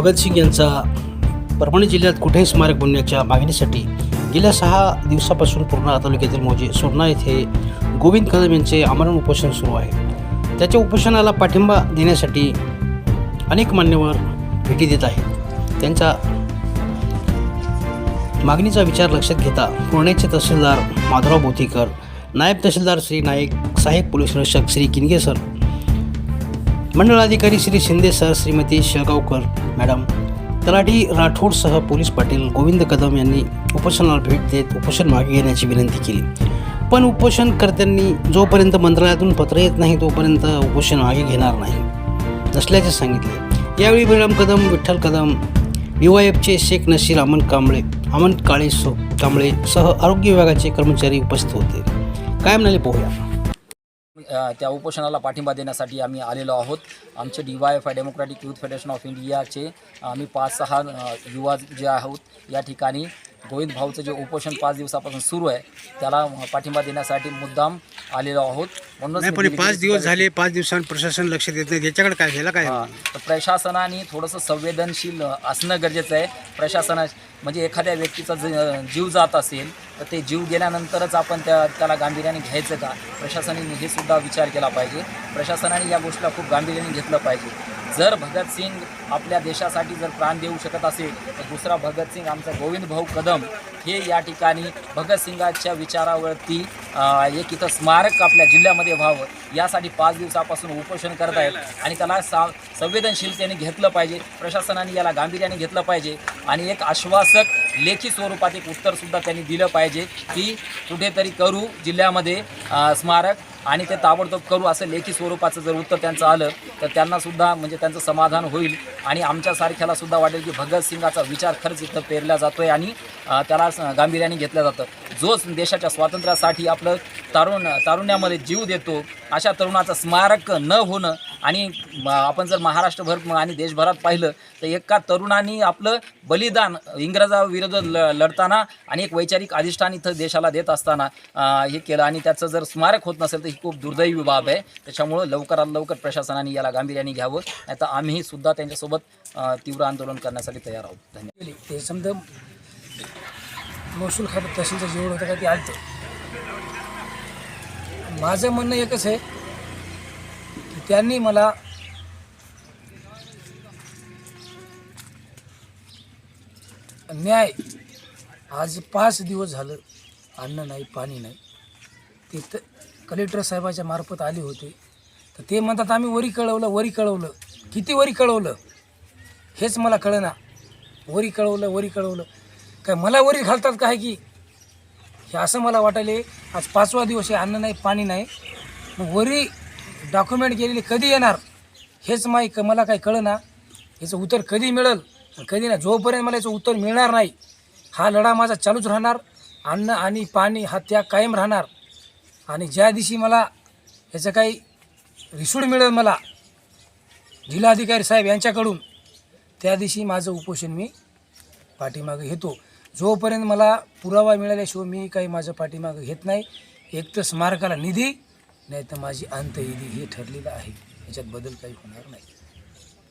भगतसिंग यांचा परभणी जिल्ह्यात कुठेही स्मारक बनण्याच्या मागणीसाठी गेल्या सहा दिवसापासून पूर्णा तालुक्यातील मोजे सोडणा येथे गोविंद कदम यांचे आमरण उपोषण सुरू आहे. त्याच्या उपोषणाला पाठिंबा देण्यासाठी अनेक मान्यवर भेटी देत आहेत. त्यांच्या मागणीचा विचार लक्षात घेता पुण्याचे तहसीलदार माधवराव बोथीकर नायब तहसीलदार श्री नाईक सहाय्यक पोलीस निरीक्षक श्री किनगे सर मंडळाधिकारी श्री शिंदे सर श्रीमती शेळगावकर मॅडम तलाठी राठोडसह पोलीस पाटील गोविंद कदम यांनी उपोषणाला भेट देत उपोषण मागे घेण्याची विनंती केली. पण उपोषणकर्त्यांनी जोपर्यंत मंत्रालयातून पत्र येत नाही तोपर्यंत उपोषण मागे घेणार नाही नसल्याचे सांगितले. यावेळी बळराम कदम विठ्ठल कदम चे शेख नशीर अमन कांबळे अमन काळे सो कांबळे सह आरोग्य विभागाचे कर्मचारी उपस्थित होते. काय म्हणाले पाहूया? त्या उपोषणाला पाठिंबा देण्यासाठी आम्ही आलेलो आहोत. आमचे D Y F I democratic youth federation of इंडियाचे आम्ही पाच सहा युवा जे आहोत या ठिकाणी गोविंद भाऊचं जे उपोषण पाच दिवसापासून सुरू आहे त्याला पाठिंबा देण्यासाठी मुद्दाम आलेलो आहोत. म्हणूनच नाही मी पण दिल्ली पाच दिवस झाले पाच दिवसांत प्रशासन लक्ष देत नाही. याच्याकडे काय झालं काय हा, तर प्रशासनाने थोडंसं संवेदनशील असणं गरजेचं आहे. प्रशासना म्हणजे एखाद्या व्यक्तीचा ज जीव जात असेल तर ते जीव गेल्यानंतरच आपण त्या त्याला गांभीर्याने घ्यायचं का? प्रशासनाने हे सुद्धा विचार केला पाहिजे. प्रशासनाने या गोष्टीला खूप गांभीर्याने घेतलं पाहिजे. जर भगतसिंग आपल्या देशासाठी जर प्राण देऊ शकत असेल तर दुसरा भगतसिंग आमचा गोविंद भाऊ कदम हे या ठिकाणी भगतसिंगाच्या विचारावरती एक इथं स्मारक आपल्या जिल्ह्यामध्ये व्हावं. यासाठी पाच दिवसापासून उपोषण करत आहेत आणि त्याला सा संवेदनशीलतेने घेतलं पाहिजे प्रशासनाने याला गांभीर्याने घेतलं पाहिजे आणि एक आश्वासक लेखी स्वरूपात एक उत्तरसुद्धा त्यांनी दिलं पाहिजे की कुठेतरी करू जिल्ह्यामध्ये स्मारक. आणि ते ताबडतोब करू असं लेखी स्वरूपाचं जर उत्तर त्यांचं आलं तर त्यांनासुद्धा म्हणजे त्यांचं समाधान होईल. आणि आमच्यासारख्याला सुद्धा वाटेल की भगतसिंगाचा विचार खरंच इथं पेरला जातो आहे आणि त्याला गांभीर्याने घेतलं जातं. जो देशाच्या स्वातंत्र्यासाठी आपलं तारुण तारुण्यामध्ये जीव देतो अशा तरुणाचं स्मारक न होणं आणि आपण जर महाराष्ट्रभर आणि देशभरात पाहिलं तर एका तरुणांनी आपलं बलिदान इंग्रजाविरोधात ल लढताना आणि एक वैचारिक अधिष्ठान इथं देशाला देत असताना हे केलं. आणि त्याचं जर स्मारक होत नसेल तर ही खूप दुर्दैवी बाब आहे. त्याच्यामुळं लवकरात लवकर प्रशासनाने याला गांभीर्याने घ्यावं. नाही तर आम्ही सुद्धा त्यांच्यासोबत तीव्र आंदोलन करण्यासाठी तयार आहोत. धन्यवाद. ते समजा महसूल खातं तहसीलचं जेवण होतं का ते आलं माझं म्हणणं एकच आहे त्यांनी मला न्याय. आज पाच दिवस झालं अन्न नाही पाणी नाही. ते तर कलेक्टर साहेबाच्या मार्फत आले होते. तर ते म्हणतात आम्ही वरी कळवलं वरी कळवलं. किती वरी कळवलं? हेच मला कळना. वरी कळवलं वरी कळवलं. काय मला वरी घालतात काय की? हे असं मला वाटायले आज पाचवा दिवस आहे अन्न नाही पाणी नाही. मग वरी डॉक्युमेंट केलेले कधी येणार हेच माहीत क मला काही कळना. याचं उत्तर कधी मिळेल? कधी नाही? जोपर्यंत मला याचं उत्तर मिळणार नाही हा लढा माझा चालूच राहणार. अन्न आणि पाणी हा त्याग कायम राहणार. आणि ज्या दिवशी मला याचं काही रिसूड मिळेल मला जिल्हाधिकारी साहेब यांच्याकडून त्या दिवशी माझं उपोषण मी पाठीमागं घेतो. जोपर्यंत मला पुरावा मिळाल्याशिवाय मी काही माझं पाठीमागं घेत नाही. एक तर स्मारकाला निधी नाही तर माझी अंतविधी हे ठरलेलं आहे. याच्यात बदल काही होणार नाही.